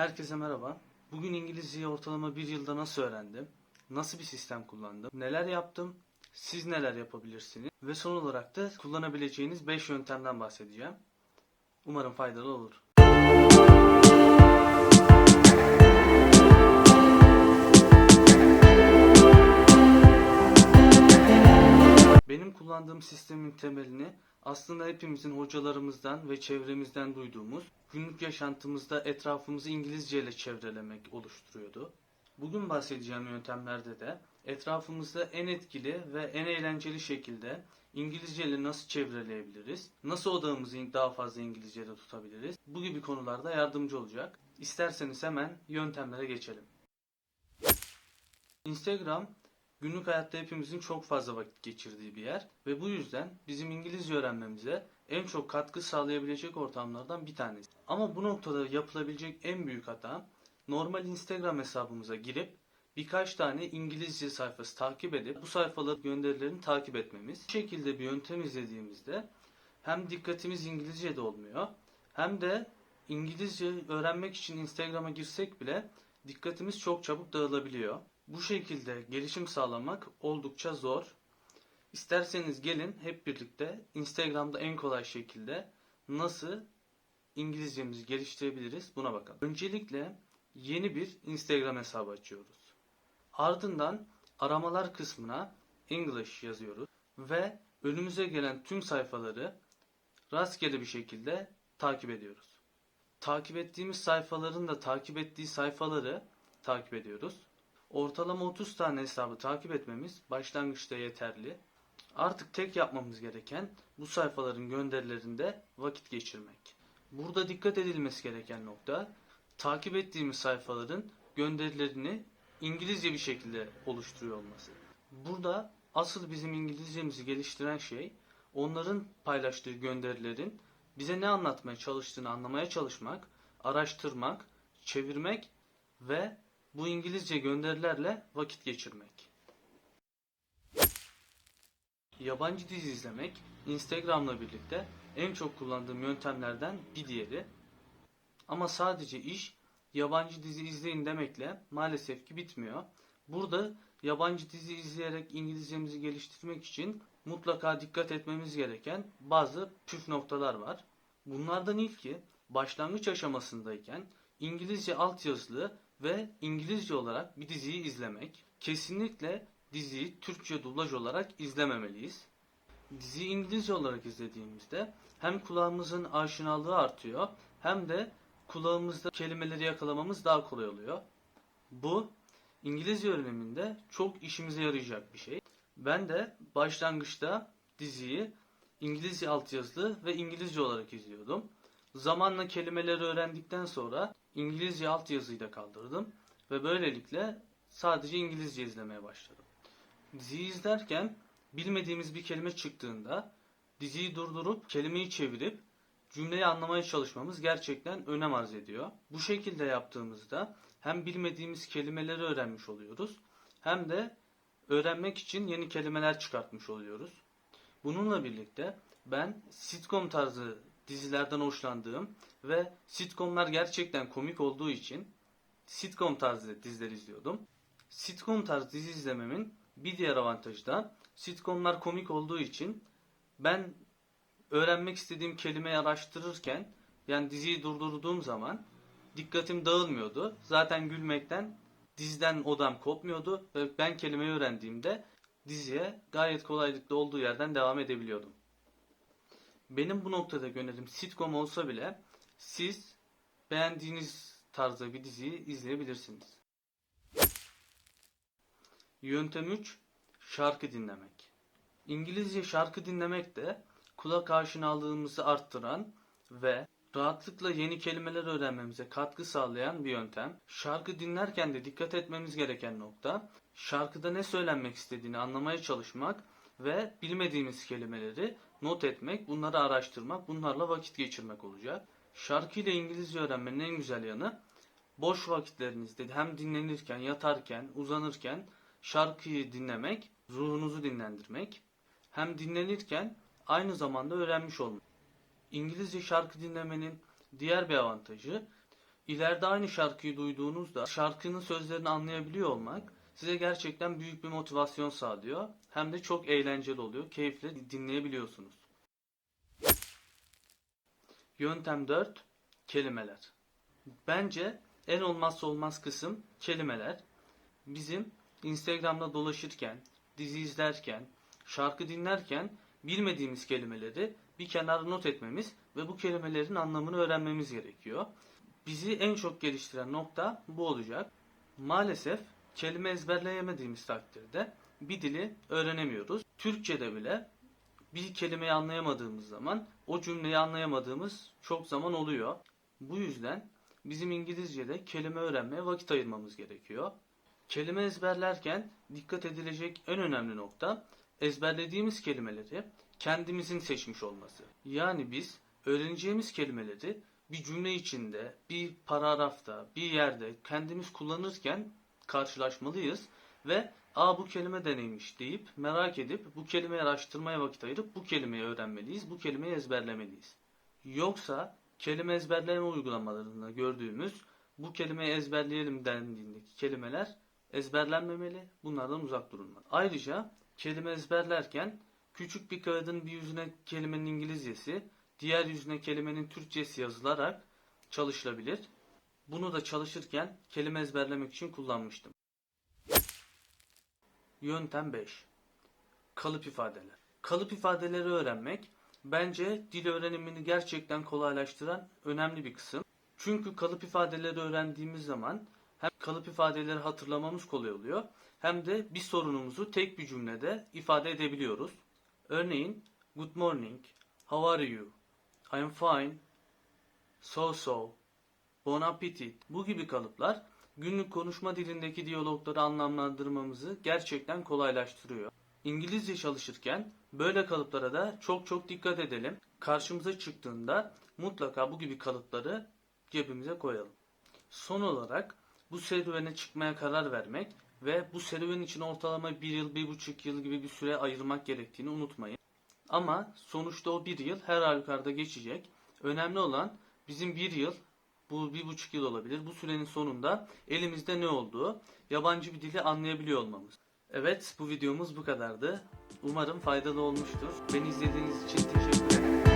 Herkese merhaba. Bugün İngilizceyi ortalama bir yılda nasıl öğrendim? Nasıl bir sistem kullandım? Neler yaptım? Siz neler yapabilirsiniz? Ve son olarak da kullanabileceğiniz 5 yöntemden bahsedeceğim. Umarım faydalı olur. Benim kullandığım sistemin temelini aslında hepimizin hocalarımızdan ve çevremizden duyduğumuz günlük yaşantımızda etrafımızı İngilizce ile çevrelemek oluşturuyordu. Bugün bahsedeceğim yöntemlerde de etrafımızda en etkili ve en eğlenceli şekilde İngilizce ile nasıl çevreleyebiliriz, nasıl odağımızı daha fazla İngilizce'de tutabiliriz, bu gibi konularda yardımcı olacak. İsterseniz hemen yöntemlere geçelim. Instagram günlük hayatta hepimizin çok fazla vakit geçirdiği bir yer ve bu yüzden bizim İngilizce öğrenmemize en çok katkı sağlayabilecek ortamlardan bir tanesi. Ama bu noktada yapılabilecek en büyük hata normal Instagram hesabımıza girip birkaç tane İngilizce sayfası takip edip bu sayfaların gönderilerini takip etmemiz. Bu şekilde bir yöntem izlediğimizde hem dikkatimiz İngilizce'de olmuyor hem de İngilizce öğrenmek için Instagram'a girsek bile dikkatimiz çok çabuk dağılabiliyor. Bu şekilde gelişim sağlamak oldukça zor. İsterseniz gelin hep birlikte Instagram'da en kolay şekilde nasıl İngilizcemizi geliştirebiliriz buna bakalım. Öncelikle yeni bir Instagram hesabı açıyoruz. Ardından aramalar kısmına English yazıyoruz ve önümüze gelen tüm sayfaları rastgele bir şekilde takip ediyoruz. Takip ettiğimiz sayfaların da takip ettiği sayfaları takip ediyoruz. Ortalama 30 tane hesabı takip etmemiz başlangıçta yeterli. Artık tek yapmamız gereken bu sayfaların gönderilerinde vakit geçirmek. Burada dikkat edilmesi gereken nokta takip ettiğimiz sayfaların gönderilerini İngilizce bir şekilde oluşturuyor olması. Burada asıl bizim İngilizcemizi geliştiren şey onların paylaştığı gönderilerin bize ne anlatmaya çalıştığını anlamaya çalışmak, araştırmak, çevirmek ve bu İngilizce gönderilerle vakit geçirmek. Yabancı dizi izlemek Instagram'la birlikte en çok kullandığım yöntemlerden bir diğeri. Ama sadece iş yabancı dizi izleyin demekle maalesef ki bitmiyor. Burada yabancı dizi izleyerek İngilizcemizi geliştirmek için mutlaka dikkat etmemiz gereken bazı püf noktalar var. Bunlardan ilki başlangıç aşamasındayken İngilizce altyazılı ve İngilizce olarak bir diziyi izlemek. Kesinlikle diziyi Türkçe dublaj olarak izlememeliyiz. Diziyi İngilizce olarak izlediğimizde hem kulağımızın aşinalığı artıyor hem de kulağımızda kelimeleri yakalamamız daha kolay oluyor. Bu İngilizce öğreniminde çok işimize yarayacak bir şey. Ben de başlangıçta diziyi İngilizce altyazılı ve İngilizce olarak izliyordum. Zamanla kelimeleri öğrendikten sonra İngilizce altyazıyı da kaldırdım ve böylelikle sadece İngilizce izlemeye başladım. Diziyi izlerken bilmediğimiz bir kelime çıktığında diziyi durdurup kelimeyi çevirip cümleyi anlamaya çalışmamız gerçekten önem arz ediyor. Bu şekilde yaptığımızda hem bilmediğimiz kelimeleri öğrenmiş oluyoruz hem de öğrenmek için yeni kelimeler çıkartmış oluyoruz. Bununla birlikte ben sitcom tarzı dizilerden hoşlandığım ve sitcomlar gerçekten komik olduğu için sitcom tarzı diziler izliyordum. Sitcom tarzı dizi izlememin bir diğer avantajı da sitcomlar komik olduğu için ben öğrenmek istediğim kelimeyi araştırırken yani diziyi durdurduğum zaman dikkatim dağılmıyordu. Zaten gülmekten diziden odam kopmuyordu ve ben kelimeyi öğrendiğimde diziye gayet kolaylıkla olduğu yerden devam edebiliyordum. Benim bu noktada önerim sitcom olsa bile siz beğendiğiniz tarzda bir diziyi izleyebilirsiniz. Yöntem 3. Şarkı dinlemek. İngilizce şarkı dinlemek de kulak aşinalığımızı arttıran ve rahatlıkla yeni kelimeler öğrenmemize katkı sağlayan bir yöntem. Şarkı dinlerken de dikkat etmemiz gereken nokta, şarkıda ne söylenmek istediğini anlamaya çalışmak ve bilmediğimiz kelimeleri not etmek, bunları araştırmak, bunlarla vakit geçirmek olacak. Şarkı ile İngilizce öğrenmenin en güzel yanı, boş vakitlerinizde hem dinlenirken, yatarken, uzanırken şarkıyı dinlemek, ruhunuzu dinlendirmek, hem dinlenirken aynı zamanda öğrenmiş olmak. İngilizce şarkı dinlemenin diğer bir avantajı İleride aynı şarkıyı duyduğunuzda şarkının sözlerini anlayabiliyor olmak size gerçekten büyük bir motivasyon sağlıyor. Hem de çok eğlenceli oluyor. Keyifle dinleyebiliyorsunuz. Yöntem 4. Kelimeler. Bence en olmazsa olmaz kısım kelimeler. Bizim Instagram'da dolaşırken, dizi izlerken, şarkı dinlerken bilmediğimiz kelimeleri bir kenara not etmemiz ve bu kelimelerin anlamını öğrenmemiz gerekiyor. Bizi en çok geliştiren nokta bu olacak. Maalesef kelime ezberleyemediğimiz takdirde bir dili öğrenemiyoruz. Türkçe'de bile bir kelimeyi anlayamadığımız zaman o cümleyi anlayamadığımız çok zaman oluyor. Bu yüzden bizim İngilizce'de kelime öğrenmeye vakit ayırmamız gerekiyor. Kelime ezberlerken dikkat edilecek en önemli nokta ezberlediğimiz kelimeleri kendimizin seçmiş olması. Yani biz öğreneceğimiz kelimeleri bir cümle içinde, bir paragrafta, bir yerde kendimiz kullanırken karşılaşmalıyız ve aa bu kelime de neymiş deyip merak edip bu kelimeyi araştırmaya vakit ayırıp bu kelimeyi öğrenmeliyiz, bu kelimeyi ezberlemeliyiz. Yoksa kelime ezberleme uygulamalarında gördüğümüz bu kelimeyi ezberleyelim dendiğindeki kelimeler ezberlenmemeli, bunlardan uzak durulmalı. Ayrıca kelime ezberlerken küçük bir kağıdın bir yüzüne kelimenin İngilizcesi, diğer yüzüne kelimenin Türkçesi yazılarak çalışılabilir. Bunu da çalışırken kelime ezberlemek için kullanmıştım. Yöntem 5. Kalıp ifadeler. Kalıp ifadeleri öğrenmek bence dil öğrenimini gerçekten kolaylaştıran önemli bir kısım. Çünkü kalıp ifadeleri öğrendiğimiz zaman hem kalıp ifadeleri hatırlamamız kolay oluyor hem de bir sorunumuzu tek bir cümlede ifade edebiliyoruz. Örneğin good morning, how are you, I'm fine, so so, bon appetit bu gibi kalıplar günlük konuşma dilindeki diyalogları anlamlandırmamızı gerçekten kolaylaştırıyor. İngilizce çalışırken böyle kalıplara da çok çok dikkat edelim. Karşımıza çıktığında mutlaka bu gibi kalıpları cebimize koyalım. Son olarak bu serüvene çıkmaya karar vermek ve bu serüven için ortalama bir yıl, bir buçuk yıl gibi bir süre ayırmak gerektiğini unutmayın. Ama sonuçta o bir yıl her halükarda geçecek. Önemli olan bizim bir yıl, bu bir buçuk yıl olabilir. Bu sürenin sonunda elimizde ne olduğu, yabancı bir dili anlayabiliyor olmamız. Evet, bu videomuz bu kadardı. Umarım faydalı olmuştur. Beni izlediğiniz için teşekkür ederim.